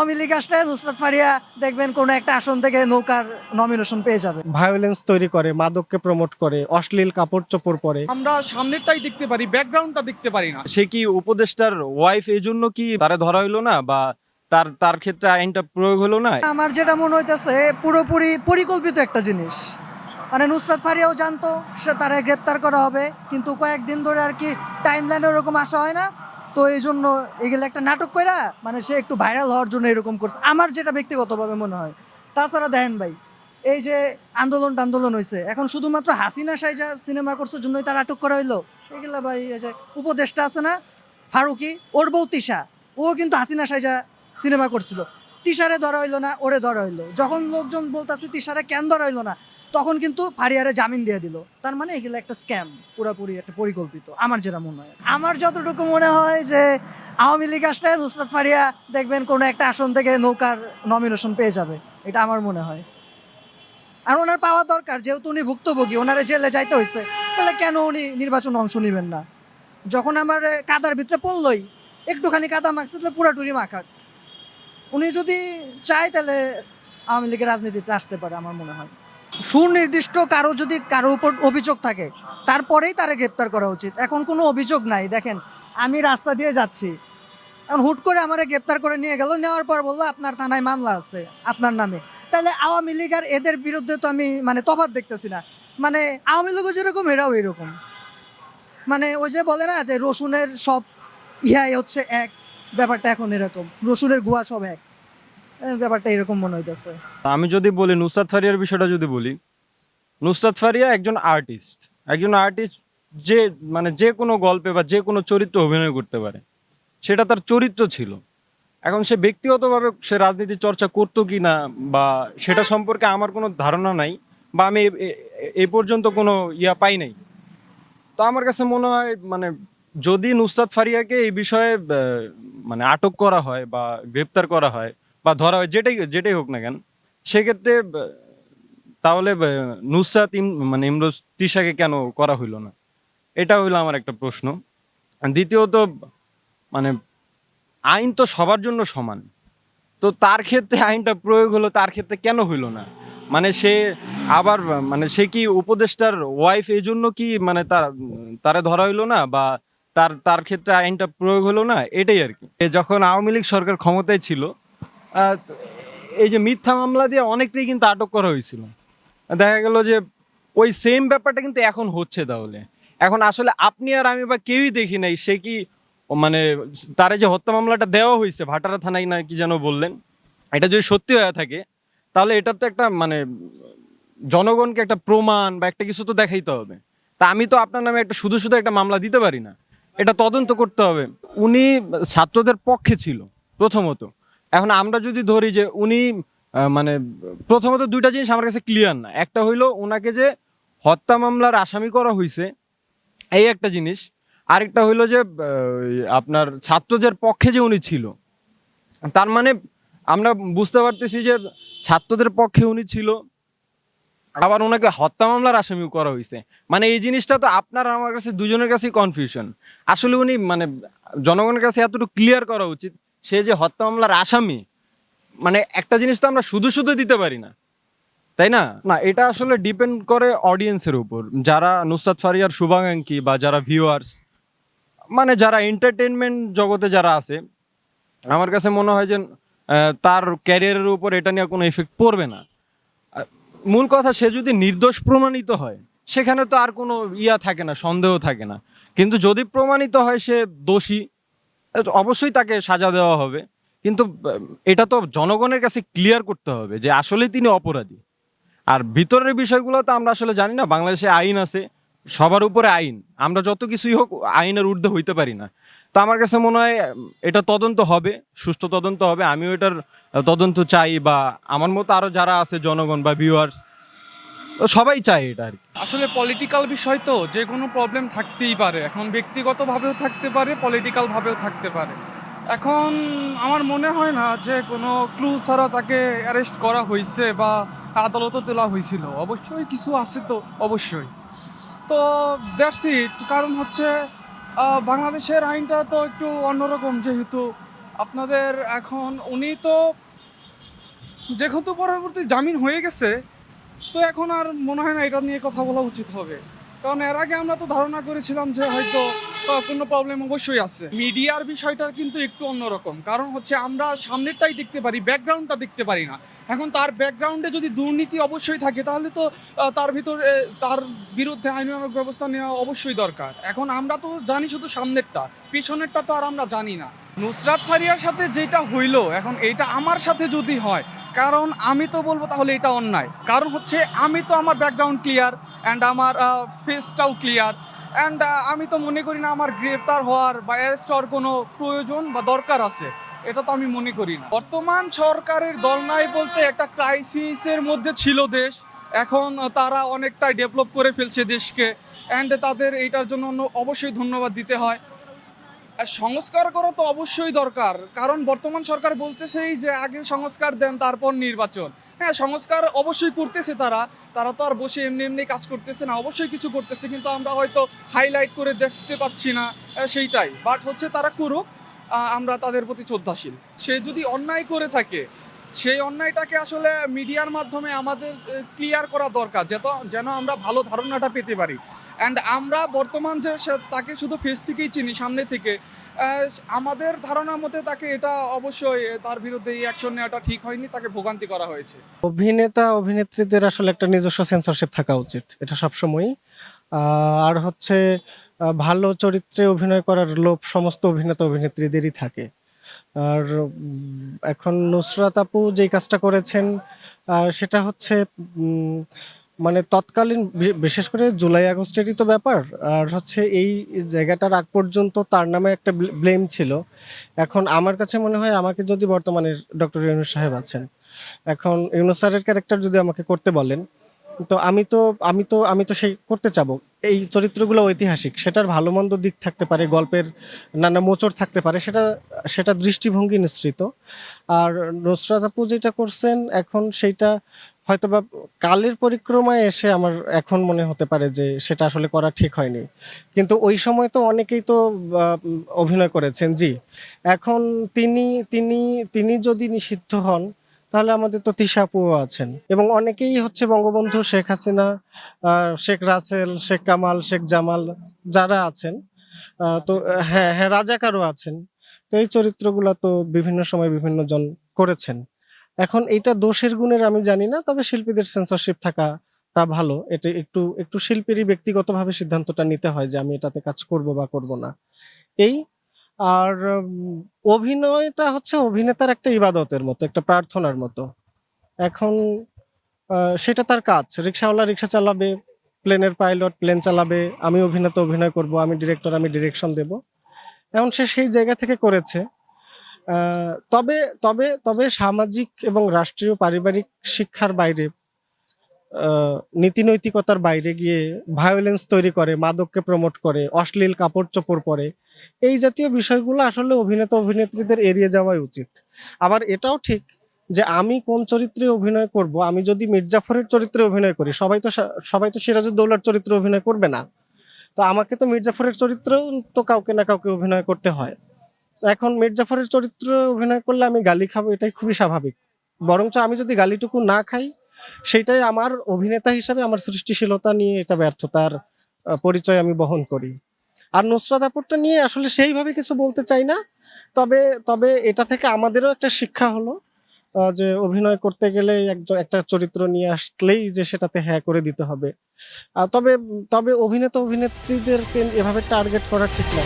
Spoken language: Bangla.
আওয়ামী লীগ আসলে নুসরাত ফারিয়া দেখবেন কোনো একটা আসন থেকে নৌকার নমিনেশন পেয়ে যাবে। ভায়োলেন্স তৈরি করে মাদককে প্রমোট করে অশ্লীল কাপড় চোপড় পরে। আমরা সামনেরটাই দেখতে পারি ব্যাকগ্রাউন্ডটা দেখতে পারি না। সে কি উপদেষ্টার ওয়াইফ এই জন্য কি তারা ধরা হইল না বা তার তার ক্ষেত্রে আইনটা প্রয়োগ হলো না? আমার যেটা মনে হইতেছে পুরোপুরি পরিকল্পিত একটা জিনিস। মানে নুসরাত ফারিয়াও জানতো সে তারা গ্রেপ্তার করা হবে কিন্তু কয়েকদিন ধরে আর কি টাইম লাইনে ওরকম আসা হয় না। তো এই জন্য এগুলো একটা নাটক কইরা মানে সে একটু ভাইরাল হওয়ার জন্য এরকম করছে। আমার যেটা ব্যক্তিগতভাবে মনে হয়। তাছাড়া দেখেন ভাই, এই যে আন্দোলন আন্দোলন হয়েছে এখন শুধুমাত্র হাসিনা সাইজা সিনেমা করছে জন্যই তার আটক করা হইল। এগুলা ভাই, এই যে উপদেষ্টা আছে না, ফারুকি, ওর বউ তিশা, ও কিন্তু হাসিনা সাইজা সিনেমা করছিল। তিশারে ধরা হইল না, ওরে ধরা হইল। যখন লোকজন বলতেছে তিশারে কেন ধরা হইল না তখন কিন্তু ফারিয়ারে জামিন দিয়ে দিল। তার মানে এগুলো একটা স্ক্যাম পুরোপুরি একটা পরিকল্পিত, আমার যেটা মনে হয়। আমার যতটুকু মনে হয় যে, আওয়ামী লীগ আসলে নুসরাত ফারিয়া দেখবেন কোনো একটা আসন থেকে নৌকার নমিনেশন পেয়ে যাবে, এটা আমার মনে হয়। আর ওনার পাওয়া দরকার, যেহেতু উনি ভুক্তভোগী, ওনারে জেলে যাইতে হয়েছে তাহলে কেন উনি নির্বাচনে অংশ নেবেন না? যখন আমার কাদার ভিতরে পড়লই, একটুখানি কাদা মাখছে, তাহলে পুরাটুরি মাখাক। উনি যদি চায়, তাহলে আওয়ামী লীগের রাজনীতিতে আসতে পারে, আমার মনে হয়। সুনির্দিষ্ট কারও যদি কারও উপর অভিযোগ থাকে, তারপরেই তারে গ্রেপ্তার করা উচিত। এখন কোনো অভিযোগ নাই। দেখেন, আমি রাস্তা দিয়ে যাচ্ছি। এখন হুট করে আমারে গ্রেপ্তার করে নিয়ে গেল, নেওয়ার পর বলল, আপনার থানায় মামলা আছে আপনার নামে। তাহলে আওয়ামী লীগ আর এদের বিরুদ্ধে তো আমি মানে তফাৎ দেখতেছি না। মানে আওয়ামী লীগও যেরকম, এরাও এরকম। মানে ওই যে বলে না যে রসুনের সব ইহাই হচ্ছে এক, ব্যাপারটা এখন এরকম। রসুনের গুয়া সব এক। ব্যাপারটা এরকম মনে হইতেছে। আমি যদি বলি, নুসরাত ফারিয়ার বিষয়টা যদি বলি, নুসরাত ফারিয়া একজন আর্টিস্ট একজন আর্টিস্ট যে মানে যে কোনো গল্পে বা যে কোনো চরিত্র অভিনয় করতে পারে। সেটা তার চরিত্র ছিল। এখন সে ব্যক্তিগতভাবে সে রাজনীতি চর্চা করতো কি না, বা সেটা সম্পর্কে আমার কোনো ধারণা নাই, বা আমি এ- পর্যন্ত কোনো ইয়া পাই নাই। তো আমার কাছে মনে হয় মানে যদি নুসরাত ফারিয়াকে এই বিষয়ে মানে আটক করা হয় বা গ্রেপ্তার করা হয় ধরা হয়, যেটাই যেটাই হোক না কেন, সেক্ষেত্রে তাহলে নুসরাত মানে ইমরোজ তিশাকে কেন করা হইল না? এটা হইল আমার একটা প্রশ্ন। দ্বিতীয়ত মানে আইন তো সবার জন্য সমান। তো তার ক্ষেত্রে আইনটা প্রয়োগ হলো, তার ক্ষেত্রে কেন হইল না? মানে সে আবার মানে সে কি উপদেষ্টার ওয়াইফ এই জন্য কি মানে তার, তারে ধরা হইল না? বা তার তার ক্ষেত্রে আইনটা প্রয়োগ হলো না? এটাই আর কি। যখন আওয়ামী লীগ সরকার ক্ষমতায় ছিল এই যে মিথ্যা মামলা দিয়ে অনেকটাই কিন্তু আটক করা হয়েছিল। দেখা গেল যে ওই সেম ব্যাপারটা কিন্তু এখন হচ্ছে তাহলে। এখন আসলে আপনি আর আমি বা কেউই দেখি নাই, সে কি মানে তারে যে হত্যা মামলাটা দেওয়া হয়েছে, ভাটারা থানায় না কি যেন বললেন, এটা যদি সত্যি হয়ে থাকে, তাহলে এটার তো একটা মানে জনগণকে একটা প্রমাণ বা একটা কিছু তো দেখাইতে হবে। তা আমি তো আপনার নামে একটা শুধু শুধু একটা মামলা দিতে পারি না, এটা তদন্ত করতে হবে। উনি ছাত্রদের পক্ষে ছিল, প্রথমত। এখন আমরা যদি ধরি যে উনি মানে প্রথমত দুইটা জিনিস আমার কাছে ক্লিয়ার না। একটা হইল ওনাকে যে হত্যা মামলার আসামি করা হয়েছে এই একটা জিনিস। আরেকটা হইল যে আপনার ছাত্রদের পক্ষে যে উনি ছিল, তার মানে আমরা বুঝতে পারতেছি যে ছাত্রদের পক্ষে উনি ছিল, আবার ওনাকে হত্যা মামলার আসামি করা হয়েছে মানে এই জিনিসটা তো আপনার আমার কাছে, দুজনের কাছেই কনফিউশন আসলে উনি মানে জনগণের কাছে এতটুকু ক্লিয়ার করা উচিত সে যে হত্যা মামলার আসামি মানে একটা জিনিস তো আমরা শুধু শুধু দিতে পারি না, তাই না? না, এটা আসলে ডিপেন্ড করে অডিয়েন্সের উপর। যারা নুসরাত ফারিয়ার শুভাকাঙ্ক্ষী বা যারা ভিউয়ার্স মানে যারা এন্টারটেনমেন্ট জগতে যারা আছে, আমার কাছে মনে হয় যে তার ক্যারিয়ারের উপর এটা নিয়ে কোনো এফেক্ট পড়বে না। মূল কথা, সে যদি নির্দোষ প্রমাণিত হয়, সেখানে তো আর কোনো ইয়া থাকে না, সন্দেহ থাকে না। কিন্তু যদি প্রমাণিত হয় সে দোষী অবশ্যই তাকে সাজা দেওয়া হবে। কিন্তু এটা তো জনগণের কাছে ক্লিয়ার করতে হবে যে আসলে তিনি অপরাধী। আর ভিতরের বিষয়গুলো তো আমরা আসলে জানি না, বাংলাদেশে আইন আছে, সবার উপরে আইন। আমরা যত কিছুই হোক, আইনের ঊর্ধ্বে হইতে পারি না। তো আমার কাছে মনে হয়, এটা তদন্ত হবে, সুষ্ঠু তদন্ত হবে। আমিও এটার তদন্ত চাই বা আমার মতো আরও যারা আছে জনগণ বা ভিউয়ার্স সবাই চায় এটা আর কি। আসলে পলিটিক্যাল বিষয় তো, যে কোনো প্রবলেম থাকতেই পারে। এখন ব্যক্তিগতভাবেও থাকতে পারে পলিটিক্যালভাবেও থাকতে পারে। এখন আমার মনে হয় না যে কোনো ক্লু ছাড়া তাকে অ্যারেস্ট করা হয়েছে বা আদালতে তোলা হয়েছিল। অবশ্যই কিছু আছে তো, অবশ্যই। তো দ্যাটস ইট কারণ হচ্ছে বাংলাদেশের আইনটা তো একটু অন্যরকম যেহেতু। আপনাদের এখন উনি তো, যেহেতু পরবর্তী জামিন হয়ে গেছে তো এখন আর মনে হয় না এটা নিয়ে কথা বলা উচিত হবে। কারণ এর আগে আমরা তো ধারণা করেছিলাম যে হয়তো কোনো প্রবলেম অবশ্যই আছে। মিডিয়ার বিষয়টা কিন্তু একটু অন্যরকম। কারণ হচ্ছে আমরা সামনেরটাই দেখতে পারি ব্যাকগ্রাউন্ডটা দেখতে পারি না। এখন তার ব্যাকগ্রাউন্ডে যদি দুর্নীতি অবশ্যই থাকে, তাহলে তো তার ভিতরে তার বিরুদ্ধে আইনানুগ ব্যবস্থা নেওয়া অবশ্যই দরকার। এখন আমরা তো জানি শুধু সামনেরটা, পিছনেরটা তো আর আমরা জানি না। নুসরাত ফারিয়ার সাথে যেটা হইল, এখন এইটা আমার সাথে যদি হয় কারণ আমি তো বলব তাহলে এটা অন্যায়। কারণ হচ্ছে আমি তো আমার ব্যাকগ্রাউন্ড ক্লিয়ার অ্যান্ড আমার ফেসটাও ক্লিয়ার অ্যান্ড আমি তো মনে করি না আমার গ্রেপ্তার হওয়ার বা অ্যারেস্ট হওয়ার কোনো প্রয়োজন বা দরকার আছে। এটা তো আমি মনে করি না। বর্তমান সরকারের দল নাই বলতে একটা ক্রাইসিসের মধ্যে ছিল দেশ। এখন তারা অনেকটাই ডেভেলপ করে ফেলছে দেশকে অ্যান্ড তাদের এইটার জন্য অবশ্যই ধন্যবাদ দিতে হয়। সংস্কার করা তো অবশ্যই দরকার। কারণ বর্তমান সরকার বলতেছেই যে আগে সংস্কার দেন, তারপর নির্বাচন। হ্যাঁ সংস্কার অবশ্যই করতেছে তারা। তারা তো আর বসে এমনি এমনি কাজ করতেছে না, অবশ্যই কিছু করতেছে, কিন্তু আমরা হয়তো হাইলাইট করে দেখতে পাচ্ছি না সেইটাই। বাট হচ্ছে তারা করুক আমরা তাদের প্রতি শ্রদ্ধাশীল। সে যদি অন্যায় করে থাকে, সেই অন্যায়টাকে আসলে মিডিয়ার মাধ্যমে আমাদের ক্লিয়ার করা দরকার যেন যেন আমরা ভালো ধারণাটা পেতে পারি। অ্যান্ড আমরা বর্তমান যে তাকে শুধু ফেস থেকেই চিনি, সামনে থেকে। আমাদের ধারণা মতে তাকে এটা অবশ্যই তার বিরুদ্ধে এই অ্যাকশন নেওয়াটা ঠিক হয়নি, তাকে ভোগান্তি করা হয়েছে। অভিনেতা, অভিনেত্রীদের আসলে একটা নিজস্ব সেন্সরশিপ থাকা উচিত, এটা সবসময়ই। আর হচ্ছে ভালো চরিত্রে অভিনয় করার লোভ সমস্ত অভিনেতা, অভিনেত্রীদেরই থাকে। আর এখন নুসরাত আপু যেই কাজটা করেছেন সেটা হচ্ছে মানে তৎকালীন বিশেষ করে জুলাই আগস্টেরই তো ব্যাপার। আর হচ্ছে এই জায়গাটার আগ পর্যন্ত তার নামে একটা ব্লেম ছিল। এখন আমার কাছে মনে হয় আমাকে যদি বর্তমানে ডক্টর ইউনুস সাহেব আছেন, এখন ইউনুস স্যারের ক্যারেক্টার যদি আমাকে করতে বলেন, তো আমি তো আমি তো আমি তো সেই করতে চাবো। এই চরিত্রগুলো ঐতিহাসিক, সেটার ভালো মন্দ দিক থাকতে পারে, গল্পের নানা মোচড় থাকতে পারে, সেটা সেটা দৃষ্টিভঙ্গি নিঃসৃত। আর নুসরাত আপু যেটা করছেন, এখন সেইটা হয়তো বা কালের পরিক্রমায় এসে আমার এখন মনে হতে পারে যে সেটা আসলে করা ঠিক হয়নি। কিন্তু ওই সময় তো অনেকেই তো অভিনয় করেছেন, জি। এখন তিনি তিনি তিনি যদি নিষিদ্ধ হন, তাহলে আমাদের তো তিশা আপুও আছেন। এবং অনেকেই হচ্ছে বঙ্গবন্ধু শেখ হাসিনা শেখ রাসেল, শেখ কামাল, শেখ জামাল যারা আছেন তো হ্যাঁ হ্যাঁ রাজাকারও আছেন। তো এই চরিত্রগুলো তো বিভিন্ন সময় বিভিন্ন জন করেছেন। এখন এইটা দোষের গুণের আমি জানি না, তবে শিল্পীদের সেন্সরশিপ থাকাটা ভালো। এটা একটু একটু শিল্পীরই ব্যক্তিগতভাবে সিদ্ধান্তটা নিতে হয় যে আমি এটাতে কাজ করব বা করব না। এই, আর অভিনয়টা হচ্ছে অভিনেতার একটা ইবাদতের মতো, একটা প্রার্থনার মতো। এখন সেটা তার কাজ। রিক্সাওয়ালা রিক্সা চালাবে, প্লেনের পাইলট প্লেন চালাবে, আমি অভিনেতা অভিনয় করব, আমি ডিরেক্টর, আমি ডিরেকশন দেব। এখন সে সেই জায়গা থেকে করেছে। তবে তবে তবে সামাজিক এবং রাষ্ট্রীয় পারিবারিক শিক্ষার বাইরে আহ, নীতি নৈতিকতার বাইরে গিয়ে ভায়োলেন্স তৈরি করে মাদককে প্রমোট করে অশ্লীল কাপড় চোপড় পরে এই জাতীয় বিষয়গুলো আসলে অভিনেতা অভিনেত্রীদের এড়িয়ে যাওয়াই উচিত। আবার এটাও ঠিক যে আমি কোন চরিত্রে অভিনয় করব আমি যদি মির্জাফরের চরিত্রে অভিনয় করি সবাই তো সবাই তো সিরাজউদ্দৌলার চরিত্রে অভিনয় করবে না। তো আমাকে তো মির্জাফরের চরিত্রেও তো কাউকে না কাউকে অভিনয় করতে হয়। এখন মির্জাফরের চরিত্রে অভিনয় করলে আমি গালি খাব, এটাই খুবই স্বাভাবিক। বরঞ্চ আমি যদি গালিটুকু না খাই, সেটাই আমার অভিনেতা হিসাবে আমার সৃষ্টিশীলতা নিয়ে এটা ব্যর্থতার পরিচয় আমি বহন করি। আর নুসরাত আপুরটা নিয়ে আসলে সেইভাবে কিছু বলতে চাই না, তবে তবে এটা থেকে আমাদেরও একটা শিক্ষা হলো যে অভিনয় করতে গেলে একটা চরিত্র নিয়ে আসলেই যে সেটাতে হ্যাঁ করে দিতে হবে। তবে তবে অভিনেতা অভিনেত্রীদেরকে এভাবে টার্গেট করা ঠিক না।